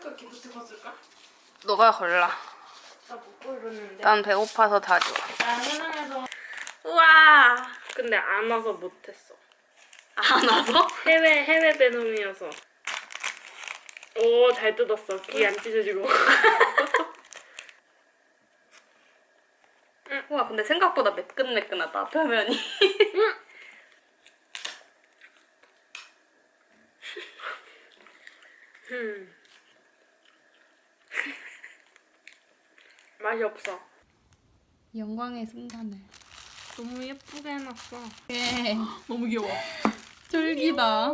할까 기프트 받을까? 너가 골라. 나 먹고 이러는데. 난 배고파서 다 좋아. 나 해낭에서 우와. 근데 안 와서 못했어. 안 와서? 해외 해외 배송이어서. 오 잘 뜯었어. 귀 안 찢어지고. 우와 근데 생각보다 매끈매끈하다 표면이. 음. 맛이 없어. 영광의 순간을. 너무 예쁘게 해놨어. 예. 너무 귀여워. 쫄기다.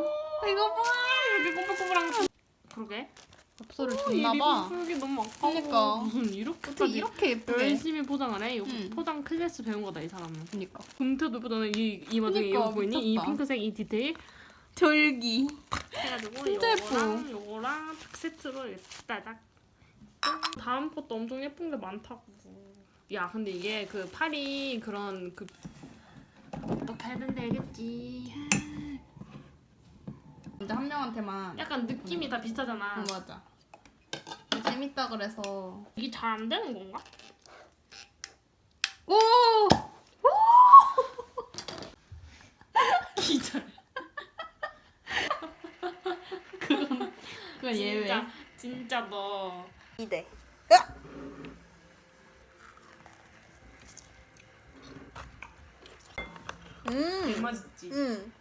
이거 봐. 여기 꼬불꼬불한 거. 그러게. 엽서를 줬나봐. 쓰기 너무 아까워. 그러니까. 무슨 이렇게까지 이렇게 예쁘게. 열심히 포장을 해? 이거 응. 포장 클래스 배운 거다 이 사람은. 그니까. 금태도 보다는 이 이마등에 그니까, 이거 보이니? 이. 핑크색 이 디테일 절기. 해가지고 진짜 예뻐. 요거랑 요거랑 딱 세트로 이렇게 따닥. 다음 것도 엄청 예쁜 게 많다고. 야 근데 이게 그 팔이 그런 그 어떻게 하든 되겠지. 근데 한 명한테만. 약간 느낌이 다 비슷하잖아. 어, 맞아. 재밌다 그래서. 이게 잘 안 되는 건가? 오! 기절. 그건 예외. 진짜 진짜 너. 이대. 음. 개맛있지. 음.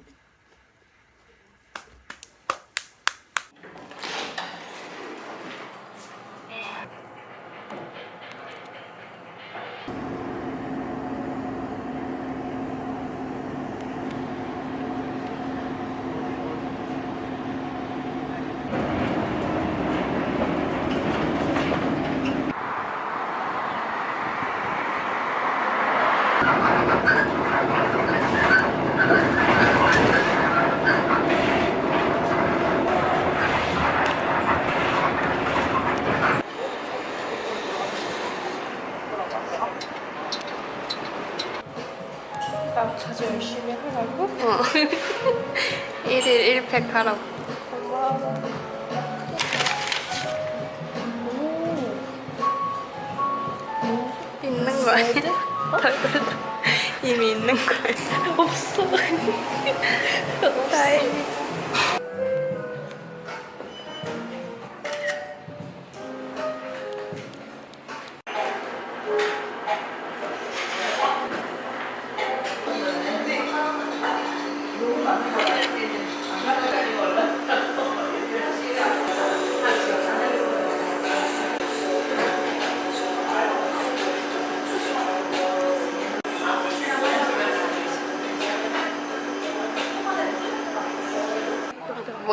1일 1팩 하라고. 있는 거 아니야? 덜덜덜. 이미 있는 거야. 없어. 다행히.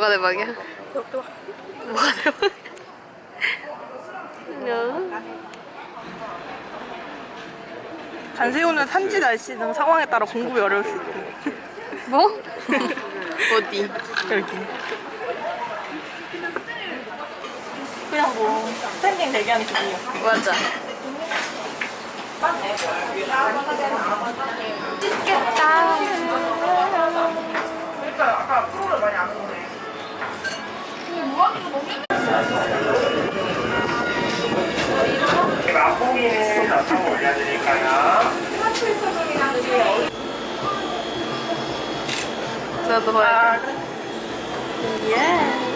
뭐가 대박이야? 뭐가 대박? 야. 간새우는 산지 날씨 등 상황에 따라 공급이 어려울 수 있고 뭐? 어디? 여기 그냥 뭐 스탠딩 대기하는 기분이야 맞아. 맛있겠다. 그러니까 아까 프로를 많이 안 보네 나도 봐야 돼. 예.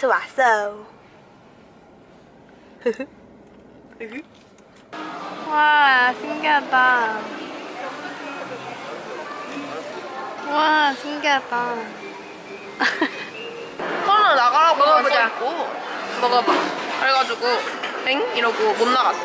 세우에서 왔어. 와, 신기하다. 와, 신기하다. 서로 나가라고 먹어보자. 했고 먹어봐. 그래가지고 엥? 이러고 못 나갔어 어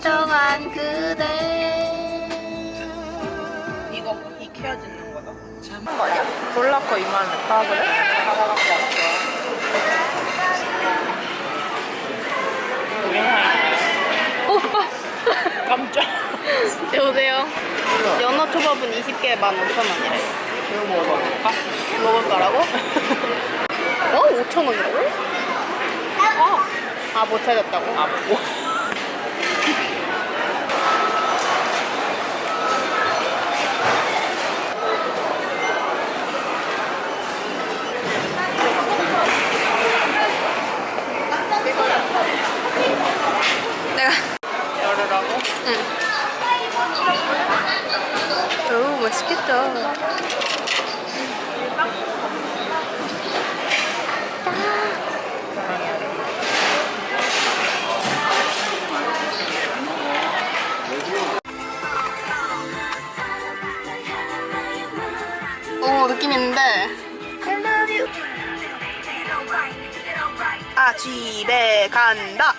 가져간 그대. 이거 익혀야 짓는 거다 거 아니야? 몰라커 이만해 아 그래? 하나밖에 안 오빠. 깜짝 여보세요. 연어 초밥은 20개에 15,000원이래. 이거 먹어볼까? 먹을 거라고? 어? 5,000원이라고? 아, 아, 못 찾았다고? 아 뭐? 내가. 열으라고? 오, 맛있겠다. 오, 느낌 있는데. 아 집에 간다